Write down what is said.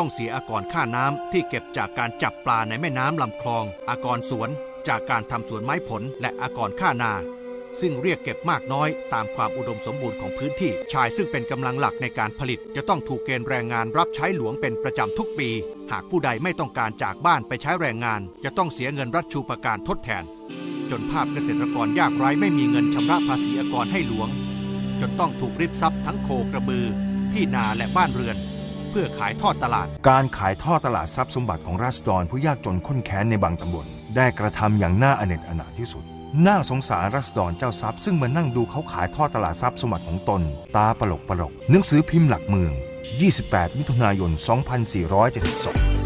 ้องเสียอากรค่าน้ำที่เก็บจากการจับปลาในแม่น้ำลำคลอง อากรสวน จากการทำสวนไม้ผลและอากรค่านา ซึ่งเรียกเก็บมากน้อยตามความอุดมสมบูรณ์ของพื้นที่ ชายซึ่งเป็นกำลังหลักในการผลิต จะต้องถูกเกณฑ์แรงงานรับใช้หลวงเป็นประจำทุกปี หากผู้ใดไม่ต้องการจากบ้านไปใช้แรงงาน จะต้องเสียเงินรัฐชูประการทดแทน จนภาพเกษตรกรยากไร้ไม่มีเงินชำระภาษีอากรให้หลวง จนต้องถูกริบทรัพย์ทั้งโคกระบือ ที่นาและบ้านเรือน เพื่อขายทอดตลาด การขายทอดตลาดทรัพย์สมบัติของราษฎรผู้ยากจนข้นแค้นในบางตำบลได้กระทำอย่างน่าอเนจอนาถที่สุด น่าสงสารราษฎรเจ้าทรัพย์ซึ่งมานั่งดูเขาขายทอดตลาดทรัพย์สมบัติของตน ตาปลกปลกหนังสือพิมพ์หลักเมือง 28 มิถุนายน 2472